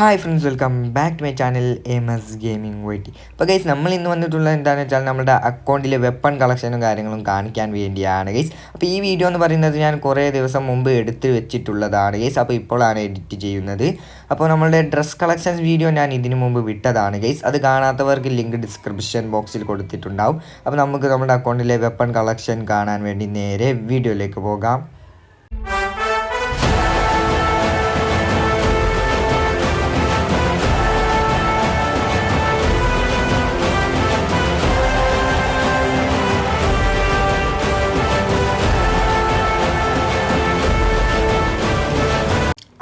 Hi friends welcome back to my channel M S gaming വൈറ്റി അപ്പോൾ guys നമ്മൾ ഇന്ന് വന്നിട്ടുള്ളത് എന്താണെന്ന് വെച്ചാൽ നമ്മുടെ അക്കൗണ്ടിലെ വെപ്പൺ കളക്ഷനും കാര്യങ്ങളും കാണിക്കാൻ വേണ്ടിയാണ് ഗൈസ് അപ്പോൾ ഈ വീഡിയോ എന്ന് പറയുന്നത് ഞാൻ കുറേ ദിവസം മുമ്പ് എടുത്ത് വെച്ചിട്ടുള്ളതാണ് ഗൈസ് അപ്പോൾ ഇപ്പോഴാണ് എഡിറ്റ് ചെയ്യുന്നത്. അപ്പോൾ നമ്മളുടെ ഡ്രസ് കളക്ഷൻസ് വീഡിയോ ഞാൻ ഇതിനു മുമ്പ് വിട്ടതാണ് ഗൈസ് അത് കാണാത്തവർക്ക് ലിങ്ക് ഡിസ്ക്രിപ്ഷൻ ബോക്സിൽ കൊടുത്തിട്ടുണ്ടാവും. അപ്പോൾ നമുക്ക് നമ്മുടെ അക്കൗണ്ടിലെ വെപ്പൺ കളക്ഷൻ കാണാൻ വേണ്ടി നേരെ വീഡിയോയിലേക്ക് പോകാം.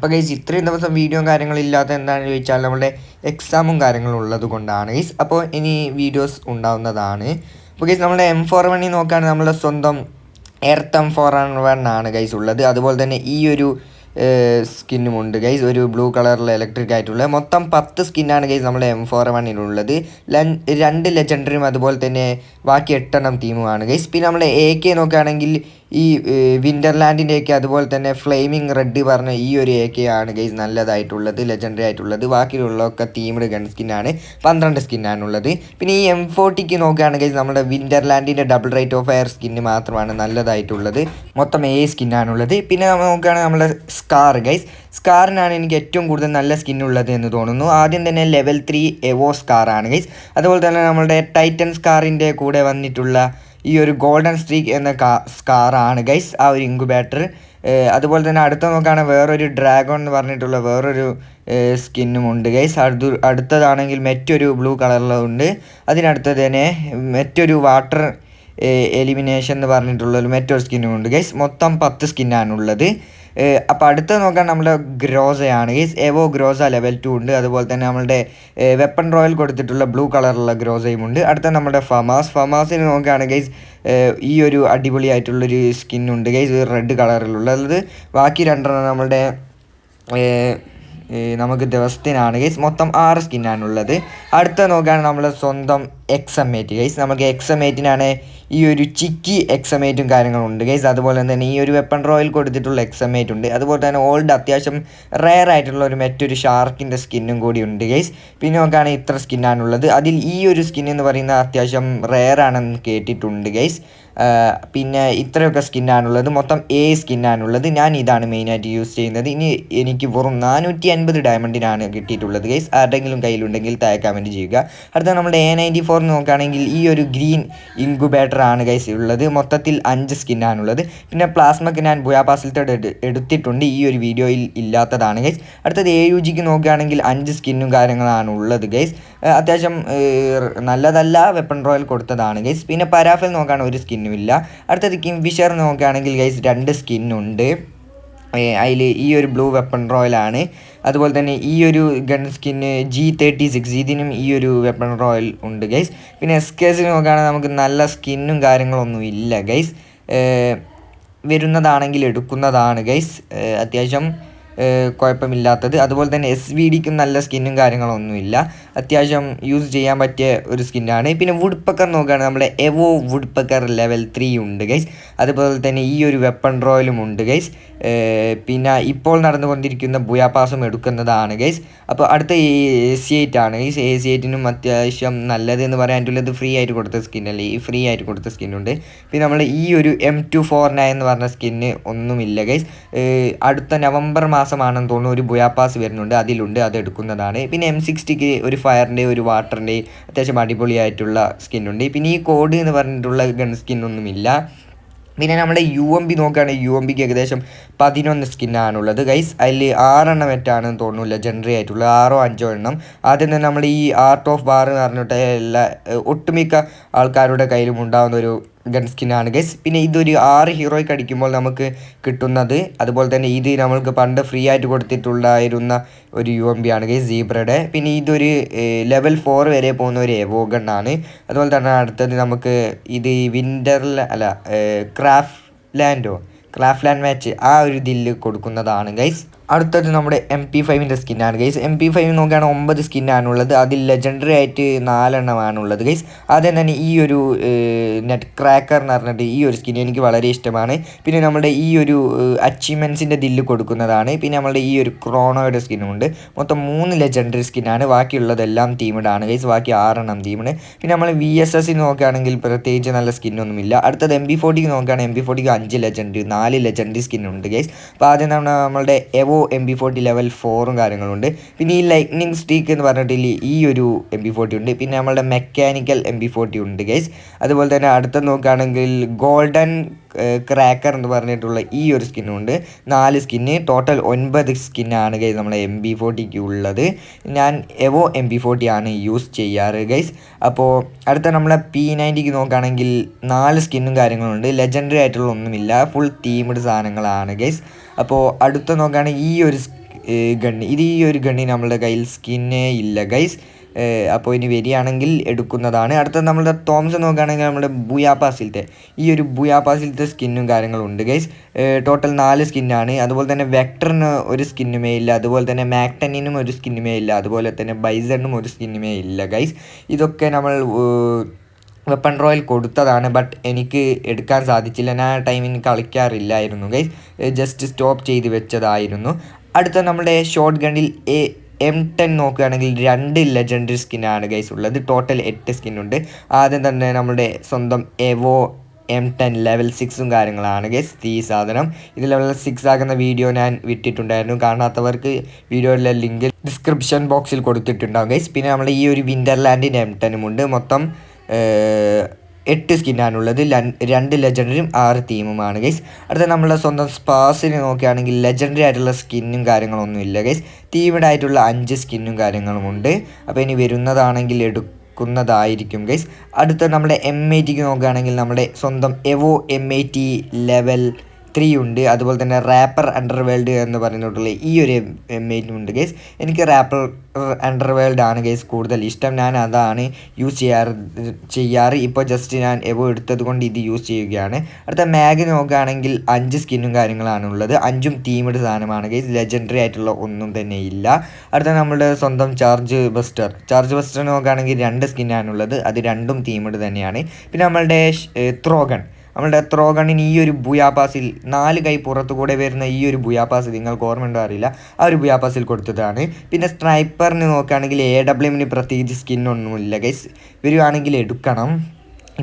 അപ്പോൾ ഗൈസ് ഇത്രയും ദിവസം വീഡിയോ കാര്യങ്ങളില്ലാത്ത എന്താണെന്ന് ചോദിച്ചാൽ നമ്മുടെ എക്സാമും കാര്യങ്ങളും ഉള്ളത് കൊണ്ടാണ് ഗൈസ് അപ്പോൾ ഇനി വീഡിയോസ് ഉണ്ടാവുന്നതാണ്. അപ്പോൾ ഗൈസ് നമ്മുടെ എം ഫോർ വണ്ണി നോക്കുകയാണെങ്കിൽ നമ്മുടെ സ്വന്തം എർത്ത് എം ഫോർ വൺ ആണ് ഗൈസ് ഉള്ളത്. അതുപോലെ തന്നെ ഈ ഒരു സ്കിന്നുമുണ്ട് ഗൈസ് ഒരു ബ്ലൂ കളറിൽ ഇലക്ട്രിക് ആയിട്ടുള്ള മൊത്തം പത്ത് സ്കിന്നാണ് ഗൈസ് നമ്മുടെ എം ഫോർ വണ്ണിനുള്ളത് രണ്ട് ലെജൻഡറിയും അതുപോലെ തന്നെ ബാക്കി എട്ടെണ്ണം തീമുമാണ് ഗൈസ് പിന്നെ നമ്മുടെ എ കെ നോക്കുകയാണെങ്കിൽ ഈ വിന്റർലാൻഡിന്റെയൊക്കെ അതുപോലെ തന്നെ ഫ്ലെയിമിങ് റെഡ് പറഞ്ഞ ഈ ഒരു എ കെ ആണ് ഗൈസ് നല്ലതായിട്ടുള്ളത് ലെജൻഡറി ആയിട്ടുള്ളത്. ബാക്കിയുള്ളതൊക്കെ തീംഡ് ഗൺ സ്കിന്നാണ് പന്ത്രണ്ട് സ്കിന്നാണുള്ളത് പിന്നെ ഈ എം ഫോർട്ടിക്ക് നോക്കുകയാണെങ്കിൽ നമ്മുടെ വിന്റർലാൻഡിന്റെ double rate of fire skin മാത്രമാണ് നല്ലതായിട്ടുള്ളത്. മൊത്തം എ സ്കിന്നാണുള്ളത് പിന്നെ നമ്മൾ നോക്കുകയാണെങ്കിൽ നമ്മുടെ സ്കാർ ഗൈസ് സ്കാറിനാണ് എനിക്ക് ഏറ്റവും കൂടുതൽ നല്ല സ്കിന്നുള്ളത് എന്ന് തോന്നുന്നു. ആദ്യം തന്നെ ലെവൽ ത്രീ എവോ സ്കാറാണ് ഗൈസ് അതുപോലെ തന്നെ നമ്മുടെ ടൈറ്റൻ സ്കാറിന്റെ കൂടെ വന്നിട്ടുള്ള ഈ ഒരു ഗോൾഡൻ സ്ട്രീക്ക് എന്ന കാ സ്കാറാണ് ഗൈസ് ആ ഒരു ഇൻക്യുബേറ്റർ അതുപോലെ തന്നെ അടുത്ത നോക്കുകയാണെങ്കിൽ വേറൊരു ഡ്രാഗൺ എന്ന് പറഞ്ഞിട്ടുള്ള വേറൊരു സ്കിന്നും ഉണ്ട്. ഗൈസ് അടു അടുത്തതാണെങ്കിൽ മറ്റൊരു ബ്ലൂ കളറിലുണ്ട് അതിനടുത്ത് തന്നെ മറ്റൊരു വാട്ടർ എലിമിനേഷൻ എന്ന് പറഞ്ഞിട്ടുള്ള മറ്റൊരു സ്കിന്നും ഉണ്ട്. ഗൈസ് മൊത്തം പത്ത് സ്കിന്നാണുള്ളത് അപ്പോൾ അടുത്ത് നോക്കാൻ നമ്മുടെ ഗ്രോസയാണ്. Is evo groza level two ഉണ്ട്. അതുപോലെ തന്നെ നമ്മളുടെ വെപ്പൺ റോയൽ കൊടുത്തിട്ടുള്ള ബ്ലൂ കളറുള്ള ഗ്രോസയും ഉണ്ട്. അടുത്ത നമ്മുടെ ഫമാസ്. ഫമാസിന് നോക്കുകയാണെങ്കിൽ ഈ ഒരു അടിപൊളിയായിട്ടുള്ളൊരു സ്കിന്നുണ്ട്. ഗൈസ് റെഡ് കളറിലുള്ളത് ബാക്കി രണ്ടെണ്ണം നമ്മളുടെ നമുക്ക് ദിവസത്തിനാണ്. ഗൈസ് മൊത്തം ആറ് സ്കിന്നാണുള്ളത് അടുത്ത നോക്കുകയാണ് നമ്മൾ സ്വന്തം എക്സമേറ്റ് ഗൈസ് നമുക്ക് എക്സമേറ്റിനാണ് ഈ ഒരു ചിക്കി എക്സമേറ്റും കാര്യങ്ങളും ഉണ്ട്. ഗൈസ് അതുപോലെ തന്നെ ഈ ഒരു വെപ്പൺ റോയിൽ കൊടുത്തിട്ടുള്ള എക്സമേറ്റ് ഉണ്ട്. അതുപോലെ തന്നെ ഓൾഡ് അത്യാവശ്യം റെയർ ആയിട്ടുള്ള ഒരു മറ്റൊരു ഷാർക്കിന്റെ സ്കിന്നും കൂടി ഉണ്ട് ഗൈസ് പിന്നെ നോക്കുകയാണെങ്കിൽ ഇത്ര സ്കിന്നാണുള്ളത് അതിൽ ഈ ഒരു സ്കിൻ എന്ന് പറയുന്നത് അത്യാവശ്യം റെയർ ആണെന്ന് കേട്ടിട്ടുണ്ട് ഗൈസ് പിന്നെ ഇത്രയൊക്കെ സ്കിന്നാണുള്ളത്. മൊത്തം എ സ്കിന്നാണുള്ളത്. ഞാൻ ഇതാണ് മെയിനായിട്ട് യൂസ് ചെയ്യുന്നത്. ഇനി എനിക്ക് വെറും നാനൂറ്റി അൻപത് ഡയമണ്ടിനാണ് കിട്ടിയിട്ടുള്ളത് ഗൈസ് ആരുടെങ്കിലും കയ്യിലുണ്ടെങ്കിൽ താഴെ കമന്റ് ചെയ്യുക. അടുത്ത നമ്മുടെ എ നയന്റി ഫോർ നോക്കുകയാണെങ്കിൽ ഈ ഒരു ഗ്രീൻ ഇൻക്യുബേറ്റർ ആണ് ഗൈസ് ഉള്ളത്. മൊത്തത്തിൽ അഞ്ച് സ്കിന്നാണുള്ളത്. പിന്നെ പ്ലാസ്മക്ക് ഞാൻ ബുയാപാസിലത്തെ എടുത്തിട്ടുണ്ട്. ഈ ഒരു വീഡിയോയിൽ ഇല്ലാത്തതാണ് ഗൈസ് അടുത്തത് എ യു ജിക്ക് നോക്കുകയാണെങ്കിൽ അഞ്ച് സ്കിന്നും കാര്യങ്ങളാണ് ഉള്ളത് ഗൈസ് അത്യാവശ്യം നല്ലതല്ല. വെപ്പൺ റോയൽ കൊടുത്തതാണ് ഗൈസ് പിന്നെ പരാഫൽ നോക്കുകയാണ് ഒരു സ്കിന്നും ഇല്ല അടുത്തത് വിഷർ നോക്കുകയാണെങ്കിൽ ഗൈസ് രണ്ട് സ്കിന്നുണ്ട്. അതിൽ ഈ ഒരു ബ്ലൂ വെപ്പൺ റോയലാണ് അതുപോലെ തന്നെ ഈ ഒരു gun skin G thirty six ഇതിനും ഈ ഒരു വെപ്പൺ റോയൽ ഉണ്ട് ഗൈസ് പിന്നെ എസ് കേസിന് നോക്കുകയാണെങ്കിൽ നമുക്ക് നല്ല സ്കിന്നും കാര്യങ്ങളൊന്നും ഇല്ല ഗൈസ് വരുന്നതാണെങ്കിൽ എടുക്കുന്നതാണ് ഗൈസ് അത്യാവശ്യം കുഴപ്പമില്ലാത്തത്. അതുപോലെ തന്നെ എസ് വി ഡിക്കും നല്ല സ്കിന്നും കാര്യങ്ങളൊന്നുമില്ല അത്യാവശ്യം യൂസ് ചെയ്യാൻ പറ്റിയ ഒരു സ്കിന്നാണ് പിന്നെ വുഡ് പക്കർ നോക്കുകയാണെങ്കിൽ നമ്മുടെ evo woodpecker level three ഉണ്ട് ഗൈസ് അതുപോലെ തന്നെ ഈ ഒരു വെപ്പൺ റോയലും ഉണ്ട് ഗൈസ് പിന്നെ ഇപ്പോൾ നടന്നുകൊണ്ടിരിക്കുന്ന ബുയാപാസും എടുക്കുന്നതാണ് ഗൈസ് അപ്പോൾ അടുത്ത എ സി എയ്റ്റ് ആണ് ഗൈസ് എ സി എയ്റ്റിനും അത്യാവശ്യം നല്ലത് എന്ന് പറയാൻ പറ്റുള്ളത് ഫ്രീ ആയിട്ട് കൊടുത്ത സ്കിന്നല്ലേ ഈ ഫ്രീ ആയിട്ട് കൊടുത്ത സ്കിന്നുണ്ട് പിന്നെ നമ്മൾ ഈ ഒരു എം ടു ഫോർ നയൻ എന്ന് പറഞ്ഞ സ്കിന്ന് ഒന്നുമില്ല ഗൈസ് അടുത്ത നവംബർ മാസമാണെന്ന് തോന്നുന്നു ഒരു ബുയാപാസ് വരുന്നുണ്ട്. അതിലുണ്ട് അത് എടുക്കുന്നതാണ്. പിന്നെ എം സിക്സ്റ്റിക്ക് ഒരു ഫയറിന്റെ ഒരു വാട്ടറിന്റെ അത്യാവശ്യം അടിപൊളിയായിട്ടുള്ള സ്കിന്നുണ്ട് പിന്നെ ഈ കോഡ് എന്ന് പറഞ്ഞിട്ടുള്ള ഗൺ സ്കിന്നൊന്നുമില്ല പിന്നെ നമ്മുടെ യു എം ബി നോക്കുകയാണെങ്കിൽ യു എം ബിക്ക് ഏകദേശം പതിനൊന്ന് സ്കിന്നാണുള്ളത് ഗൈസ് അതിൽ ആറെണ്ണം വെറ്റാണെന്ന് തോന്നുന്നില്ല. ജനറി ആയിട്ടുള്ളത് ആറോ അഞ്ചോ എണ്ണം. ആദ്യം തന്നെ നമ്മൾ ഈ ആർട്ട് ഓഫ് ബാർ എന്ന് പറഞ്ഞിട്ട് എല്ലാ ഒട്ടുമിക്ക ആൾക്കാരുടെ കയ്യിലും ഉണ്ടാകുന്ന ഒരു ഗൺ സ്കിന്നാണ് ഗൈസ് പിന്നെ ഇതൊരു ആറ് ഹീറോയ്ക്ക് അടിക്കുമ്പോൾ നമുക്ക് കിട്ടുന്നത് അതുപോലെ തന്നെ ഇത് നമ്മൾക്ക് പണ്ട് ഫ്രീ ആയിട്ട് കൊടുത്തിട്ടുണ്ടായിരുന്ന ഒരു യു എം ബി ആണ് ഗൈസ് സീബ്രയുടെ പിന്നെ ഇതൊരു ലെവൽ ഫോർ വരെ പോകുന്ന ഒരു എവോ ഗണ്ണാണ് അതുപോലെ തന്നെ അടുത്തത് നമുക്ക് ഇത് വിന്ററിൽ അല്ല ക്രാഫ്റ്റ് ലാൻഡോ ക്രാഫ്റ്റ് ലാൻഡ് മാച്ച് ആ ഒരു ഇതിൽ കൊടുക്കുന്നതാണ് ഗൈസ് അടുത്തത് നമ്മുടെ എം പി ഫൈവിന്റെ സ്കിന്നാണ് ഗൈസ് എം പി ഫൈവ് നോക്കുകയാണ് ഒമ്പത് സ്കിന്നാണുള്ളത് അതിൽ ലെജൻഡറി ആയിട്ട് നാലെണ്ണമാണുള്ളത് ഗൈസ് ആദ്യം തന്നെ ഈ ഒരു നെറ്റ് ക്രാക്കർ എന്ന് പറഞ്ഞിട്ട് ഈ ഒരു സ്കിൻ എനിക്ക് വളരെ ഇഷ്ടമാണ്. പിന്നെ നമ്മുടെ ഈ ഒരു അച്ചീവ്മെന്റ്സിന്റെ ദില്ല് കൊടുക്കുന്നതാണ്. പിന്നെ നമ്മുടെ ഈ ഒരു ക്രോണോയുടെ സ്കിന്നുമുണ്ട് മൊത്തം മൂന്ന് ലെജൻഡറി സ്കിന്നാണ് ബാക്കിയുള്ളതെല്ലാം തീമിഡാണ് ഗൈസ് ബാക്കി ആറെണ്ണം തീമിഡ് പിന്നെ നമ്മൾ വി എസ് എസ് നോക്കുകയാണെങ്കിൽ പ്രത്യേകിച്ച് നല്ല സ്കിന്നൊന്നുമില്ല അടുത്തത് എം ബി ഫോർട്ടിക്ക് നോക്കുകയാണെങ്കിൽ എം ബി ഫോർട്ടിക്ക് അഞ്ച് ലെജൻഡ് നാല് ലെജൻഡറി സ്കിന്നുണ്ട് ഗൈസ് അപ്പോൾ ആദ്യം നമ്മൾ നമ്മളുടെ evo M B forty level ഫോറും കാര്യങ്ങളുണ്ട്. പിന്നെ ഈ ലൈറ്റ്നിങ് സ്റ്റീക്ക് എന്ന് പറഞ്ഞിട്ടില്ല ഈ ഒരു എം ബി ഫോർട്ടി ഉണ്ട്. പിന്നെ നമ്മളുടെ മെക്കാനിക്കൽ എം ബി ഫോർട്ടി ഉണ്ട് ഗൈസ് അതുപോലെ തന്നെ അടുത്ത നോക്കുകയാണെങ്കിൽ ഗോൾഡൻ ക്രാക്കർ എന്ന് പറഞ്ഞിട്ടുള്ള ഈ ഒരു സ്കിന്നും ഉണ്ട്. നാല് സ്കിന്ന് ടോട്ടൽ ഒൻപത് സ്കിന്നാണ് ഗൈസ് നമ്മളെ എം ബി ഫോർട്ടിക്ക് ഉള്ളത്. ഞാൻ എവോ എം ബി ഫോർട്ടി ആണ് യൂസ് ചെയ്യാറ് ഗൈസ് അപ്പോൾ അടുത്ത നമ്മളെ പി നയന്റിക്ക് നോക്കുകയാണെങ്കിൽ നാല് സ്കിന്നും കാര്യങ്ങളുണ്ട്. ലെജൻഡറി ആയിട്ടുള്ള ഒന്നുമില്ല. ഫുൾ ടീംഡ് സാധനങ്ങളാണ് ഗൈസ് അപ്പോൾ അടുത്ത നോക്കുകയാണെങ്കിൽ ഈ ഒരു ഗണ്ണി. ഇത് ഈ ഒരു ഗണ്ണി നമ്മളുടെ കയ്യിൽ സ്കിന്നേ ഇല്ല ഗൈസ് അപ്പോൾ ഇനി വരികയാണെങ്കിൽ എടുക്കുന്നതാണ്. അടുത്ത നമ്മുടെ തോംസൺ നോക്കുകയാണെങ്കിൽ നമ്മുടെ ബുയാപ്പാസിലത്തെ ഈ ഒരു ബുയാപ്പാസിലത്തെ സ്കിന്നും കാര്യങ്ങളും ഉണ്ട് ഗൈസ് ടോട്ടൽ നാല് സ്കിന്നാണ് അതുപോലെ തന്നെ വെക്ടറിന് ഒരു സ്കിന്നുമേ ഇല്ല. അതുപോലെ തന്നെ മാക്ടനിനും ഒരു സ്കിന്നുമേ ഇല്ല. അതുപോലെ തന്നെ ബൈസണിനും ഒരു സ്കിന്നുമേ ഇല്ല ഗൈസ് ഇതൊക്കെ നമ്മൾ വെപ്പൺ റോയൽ കൊടുത്തതാണ് ബട്ട് എനിക്ക് എടുക്കാൻ സാധിച്ചില്ല. ഞാൻ ആ ടൈമിന് കളിക്കാറില്ലായിരുന്നു ഗൈസ് ജസ്റ്റ് സ്റ്റോപ്പ് ചെയ്ത് വെച്ചതായിരുന്നു. അടുത്ത നമ്മുടെ ഷോർട്ട് ഗണ്ണിൽ എ എം ടെൻ നോക്കുകയാണെങ്കിൽ രണ്ട് ലെജൻഡറി സ്കിന്നാണ് ഗൈസ് ഉള്ളത്. ടോട്ടൽ എട്ട് സ്കിന്നുണ്ട് ആദ്യം തന്നെ നമ്മുടെ സ്വന്തം എവോ എം ടെൻ ലെവൽ സിക്സും കാര്യങ്ങളാണ് ഗൈസ് ഈ സാധനം. ഇത് ലെവൽ സിക്സ് ആകുന്ന വീഡിയോ ഞാൻ വിട്ടിട്ടുണ്ടായിരുന്നു. കാണാത്തവർക്ക് വീഡിയോയിലെ ലിങ്ക് ഡിസ്ക്രിപ്ഷൻ ബോക്സിൽ കൊടുത്തിട്ടുണ്ടാകും ഗൈസ് പിന്നെ നമ്മുടെ ഈ ഒരു വിന്റർലാൻഡിന്റെ എം ടെനും ഉണ്ട്. മൊത്തം എട്ട് സ്കിന്നാണുള്ളത്. രണ്ട് ലെജൻഡറിയും ആറ് തീമുമാണ് ഗൈസ് അടുത്ത നമ്മളെ സ്വന്തം സ്പാസിന് നോക്കുകയാണെങ്കിൽ ലെജൻഡറി ആയിട്ടുള്ള സ്കിന്നും കാര്യങ്ങളൊന്നും ഇല്ല ഗൈസ് തീമഡ് ആയിട്ടുള്ള അഞ്ച് സ്കിന്നും കാര്യങ്ങളും ഉണ്ട്. അപ്പോൾ ഇനി വരുന്നതാണെങ്കിൽ എടുക്കുന്നതായിരിക്കും ഗൈസ് അടുത്ത നമ്മുടെ എം ഐ ടിക്ക് നോക്കുകയാണെങ്കിൽ നമ്മുടെ സ്വന്തം evo M I T level three ഉണ്ട് അതുപോലെ തന്നെ റാപ്പർ അണ്ടർ വേൾഡ് എന്ന് പറഞ്ഞിട്ടുള്ള ഈ ഒരു മെയിനും ഉണ്ട് ഗേസ് എനിക്ക് റാപ്പർ അണ്ടർ വേൾഡ് ആണ് ഗേസ് കൂടുതൽ ഇഷ്ടം. ഞാൻ അതാണ് യൂസ് ചെയ്യാറ് ചെയ്യാറ്. ഇപ്പോൾ ജസ്റ്റ് ഞാൻ എവോ എടുത്തത് കൊണ്ട് ഇത് യൂസ് ചെയ്യുകയാണ്. അടുത്ത മാഗ് നോക്കുകയാണെങ്കിൽ അഞ്ച് സ്കിന്നും കാര്യങ്ങളാണ് ഉള്ളത്. അഞ്ചും തീമിഡ് സാധനമാണ് ഗേസ് ലെജൻഡറി ആയിട്ടുള്ള ഒന്നും തന്നെ ഇല്ല. അടുത്ത നമ്മുടെ സ്വന്തം ചാർജ് ബസ്റ്റർ ചാർജ് ബസ്റ്റർ നോക്കുകയാണെങ്കിൽ രണ്ട് സ്കിന്നാണുള്ളത് അത് രണ്ടും തീമിഡ് തന്നെയാണ്. പിന്നെ നമ്മളുടെ ത്രോഗൺ നമ്മളുടെ ത്രോഗണിന് ഈ ഒരു ബുയാപാസിൽ നാല് കൈ പുറത്തു കൂടെ വരുന്ന ഈ ഒരു ബുയാപാസ് നിങ്ങൾക്ക് ഓർമ്മയുണ്ടോ അറിയില്ല. ആ ഒരു ബുയാപാസിൽ കൊടുത്തതാണ്. പിന്നെ സ്ട്രൈപ്പറിന് നോക്കുകയാണെങ്കിൽ എ ഡബ്ല്യു എമ്മിന് പ്രത്യേകിച്ച് സ്കിന്നൊന്നുമില്ല ഗൈസ് വരുവാണെങ്കിൽ എടുക്കണം.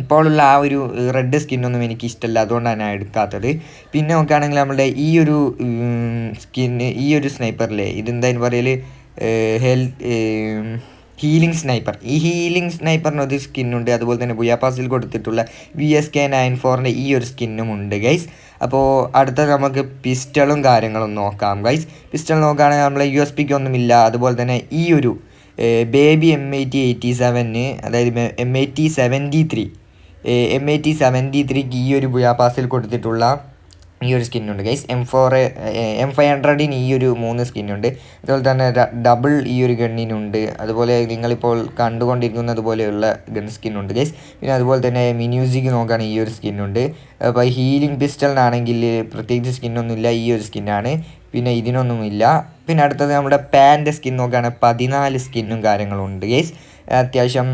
ഇപ്പോഴുള്ള ആ ഒരു റെഡ് സ്കിന്നൊന്നും എനിക്ക് ഇഷ്ടമല്ല അതുകൊണ്ടാണ് ഞാൻ എടുക്കാത്തത്. പിന്നെ നോക്കുകയാണെങ്കിൽ നമ്മുടെ ഈ ഒരു സ്കിന്ന് ഈ ഒരു സ്നൈപ്പറിലെ ഇതെന്തായാലും പറയൽ ഹെൽത്ത് ഹീലിംഗ് സ്നൈപ്പർ ഈ ഹീലിംഗ് സ്നൈപ്പറിന് ഒരു സ്കിന്നുണ്ട് അതുപോലെ തന്നെ ബുയാപാസിൽ കൊടുത്തിട്ടുള്ള വി എസ് കെ നയൻ ഫോറിന്റെ ഈ ഒരു സ്കിന്നും ഉണ്ട് ഗൈസ് അപ്പോൾ അടുത്ത നമുക്ക് പിസ്റ്റളും കാര്യങ്ങളും നോക്കാം ഗൈസ് പിസ്റ്റൾ നോക്കുകയാണെങ്കിൽ നമ്മൾ യു എസ് പിക്ക് ഒന്നുമില്ല. അതുപോലെ തന്നെ ഈ ഒരു baby M I T eighty seven അതായത് M I T seventy three M I T seventy ത്രീക്ക് ഈ ഒരു ബുയാപാസിൽ കൊടുത്തിട്ടുള്ള ഈ ഒരു സ്കിന്നുണ്ട്. Guys M four M five ഹൺഡ്രഡിന് ഈ ഒരു മൂന്ന് സ്കിന്നുണ്ട്. അതുപോലെ തന്നെ ഡബിൾ ഈ ഒരു ഗണ്ണിനുണ്ട്. അതുപോലെ നിങ്ങളിപ്പോൾ കണ്ടുകൊണ്ടിരിക്കുന്നത് പോലെയുള്ള ഗൺ സ്കിന്നുണ്ട് ഗൈസ്. പിന്നെ അതുപോലെ തന്നെ മിന്യൂസിക്ക് നോക്കുകയാണെങ്കിൽ ഈ ഒരു സ്കിന്നുണ്ട്. അപ്പോൾ ഹീലിംഗ് പിസ്റ്റലിനാണെങ്കിൽ പ്രത്യേകിച്ച് സ്കിന്നൊന്നുമില്ല ഈ ഒരു സ്കിന്നാണ്. പിന്നെ ഇതിനൊന്നുമില്ല. പിന്നെ അടുത്തത് നമ്മുടെ പാന്റെ സ്കിൻ നോക്കുകയാണെങ്കിൽ പതിനാല് സ്കിന്നും കാര്യങ്ങളും ഉണ്ട് ഗൈസ്. അത്യാവശ്യം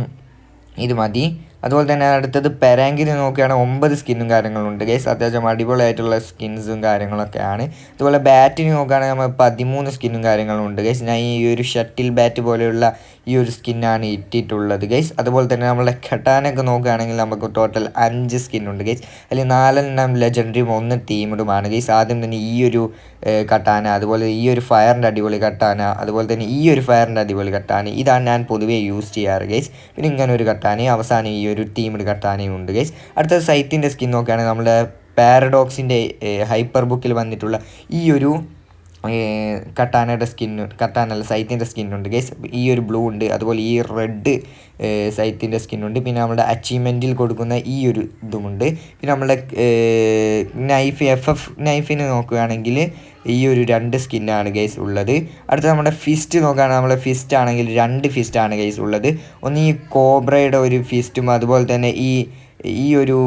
ഇത് മതി. അതുപോലെ തന്നെ അടുത്തത് പെരാങ്കിന് നോക്കുകയാണെങ്കിൽ ഒമ്പത് സ്കിന്നും കാര്യങ്ങളുണ്ട്. ഗൈസ് അത്യാവശ്യം അടിപൊളിയായിട്ടുള്ള സ്കിൻസും കാര്യങ്ങളൊക്കെയാണ് അതുപോലെ ബാറ്റിന് നോക്കുകയാണെങ്കിൽ നമ്മൾ പതിമൂന്ന് സ്കിന്നും കാര്യങ്ങളും ഉണ്ട് ഗൈസ് ഞാൻ ഈ ഒരു ഷട്ടിൽ ബാറ്റ് പോലെയുള്ള ഈ ഒരു സ്കിന്നാണ് ഇട്ടിട്ടുള്ളത് ഗൈസ് അതുപോലെ തന്നെ നമ്മളെ ഖട്ടാനൊക്കെ നോക്കുകയാണെങ്കിൽ നമുക്ക് ടോട്ടൽ അഞ്ച് സ്കിന്നുണ്ട് ഗൈസ് അല്ലെങ്കിൽ നാലെണ്ണം ലെജൻഡറിയും ഒന്ന് ടീമിടുമാണ് ഗൈസ് ആദ്യം തന്നെ ഈ ഒരു കട്ടാന അതുപോലെ ഈ ഒരു ഫയറിന്റെ അടിപൊളി കട്ടാന അതുപോലെ തന്നെ ഈ ഒരു ഫയറിന്റെ അടിപൊളി കട്ടാന ഇതാണ് ഞാൻ പൊതുവേ യൂസ് ചെയ്യാറ് ഗൈസ് പിന്നെ ഇങ്ങനെ ഒരു കട്ടാനയും അവസാനം ഈ ഒരു ടീമിഡ് കട്ടാനയും ഉണ്ട് ഗൈസ് അടുത്ത സൈറ്റിന്റെ സ്കിൻ നോക്കുകയാണെങ്കിൽ നമ്മുടെ പാരഡോക്സിന്റെ ഹൈപ്പർ ബുക്കിൽ വന്നിട്ടുള്ള ഈ ഒരു കട്ടാനയുടെ സ്കിന്ന് കട്ടാനല്ല സൈത്തിന്റെ സ്കിന്നുണ്ട് ഗൈസ് ഈ ഒരു ബ്ലൂ ഉണ്ട് അതുപോലെ ഈ റെഡ് സൈത്തിന്റെ സ്കിന്നുണ്ട് പിന്നെ നമ്മുടെ അച്ചീവ്മെന്റിൽ കൊടുക്കുന്ന ഈ ഒരു ഇതുമുണ്ട് പിന്നെ നമ്മുടെ നൈഫ് എഫ് എഫ് നൈഫിന് നോക്കുകയാണെങ്കിൽ ഈ ഒരു രണ്ട് സ്കിന്നാണ് ഗൈസ് ഉള്ളത്. അടുത്ത നമ്മുടെ ഫിസ്റ്റ് നോക്കുകയാണെങ്കിൽ നമ്മുടെ ഫിസ്റ്റ് ആണെങ്കിൽ രണ്ട് ഫിസ്റ്റാണ് ഗൈസ് ഉള്ളത്. ഒന്ന് ഈ കോബ്രയുടെ ഒരു ഫിസ്റ്റും അതുപോലെ തന്നെ ഈ ഈ ഒരു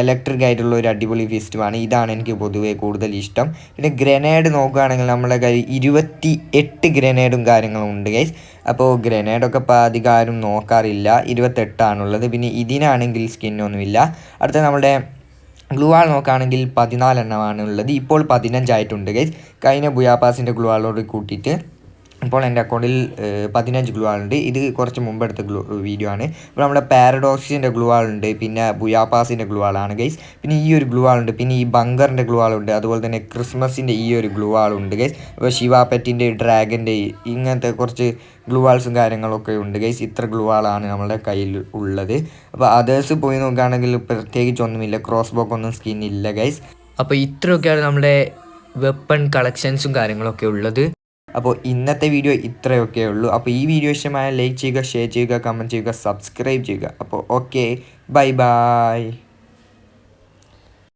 ഇലക്ട്രിക് ആയിട്ടുള്ള ഒരു അടിപൊളി ഫിസ്റ്റുമാണ് ഇതാണ് എനിക്ക് പൊതുവേ കൂടുതൽ ഇഷ്ടം. പിന്നെ ഗ്രനേഡ് നോക്കുകയാണെങ്കിൽ നമ്മുടെ കയ്യിൽ ഇരുപത്തി എട്ട് ഗ്രനേഡും കാര്യങ്ങളും ഉണ്ട് ഗൈസ് അപ്പോൾ ഗ്രനേഡൊക്കെ ഇപ്പോൾ അധികം ആരും നോക്കാറില്ല. ഇരുപത്തെട്ടാണുള്ളത്. പിന്നെ ഇതിനാണെങ്കിൽ സ്കിന്നൊന്നുമില്ല അടുത്ത നമ്മുടെ ഗ്ലൂ വാൾ നോക്കുകയാണെങ്കിൽ പതിനാലെണ്ണമാണ് ഉള്ളത്. ഇപ്പോൾ പതിനഞ്ചായിട്ടുണ്ട് ഗൈസ് കഴിഞ്ഞ ബുയാപാസിന്റെ ഗ്ലൂ വാളോട് കൂട്ടിയിട്ട് ഇപ്പോൾ എന്റെ അക്കൗണ്ടിൽ പതിനഞ്ച് ഗ്ലൂ ആളുണ്ട്. ഇത് കുറച്ച് മുമ്പ് എടുത്ത ഗ്ലൂ വീഡിയോ ആണ്. ഇപ്പോൾ നമ്മുടെ പാരഡോക്സിന്റെ ഗ്ലൂ ആളുണ്ട് പിന്നെ ബുയാപാസിന്റെ ഗ്ലൂ ആളാണ് ഗൈസ് പിന്നെ ഈ ഒരു ഗ്ലൂ ആളുണ്ട് പിന്നെ ഈ ബങ്കറിന്റെ ഗ്ലൂ ആളുണ്ട് അതുപോലെ തന്നെ ക്രിസ്മസിന്റെ ഈ ഒരു ഗ്ലൂ ആളുണ്ട് ഗൈസ് അപ്പോൾ ശിവാപെറ്റിന്റെ ഡ്രാഗന്റെ ഇങ്ങനത്തെ കുറച്ച് ഗ്ലൂ വാൾസും കാര്യങ്ങളൊക്കെ ഉണ്ട് ഗൈസ് ഇത്ര ഗ്ലൂ ആളാണ് നമ്മുടെ കയ്യിൽ ഉള്ളത്. അപ്പോൾ അതേഴ്സ് പോയി നോക്കുകയാണെങ്കിൽ പ്രത്യേകിച്ച് ഒന്നുമില്ല ക്രോസ് ബോക്ക് ഒന്നും സ്കിൻ ഇല്ല ഗൈസ് അപ്പോൾ ഇത്രയൊക്കെയാണ് നമ്മുടെ വെപ്പൺ കളക്ഷൻസും കാര്യങ്ങളൊക്കെ ഉള്ളത്. അപ്പോൾ ഇന്നത്തെ വീഡിയോ ഇത്രയൊക്കെ ഉള്ളൂ. അപ്പോൾ ഈ വീഡിയോ ഇഷ്ടമായ ലൈക്ക് ചെയ്യുക ഷെയർ ചെയ്യുക കമന്റ് ചെയ്യുക സബ്സ്ക്രൈബ് ചെയ്യുക. അപ്പോൾ ഓക്കെ ബൈ ബൈ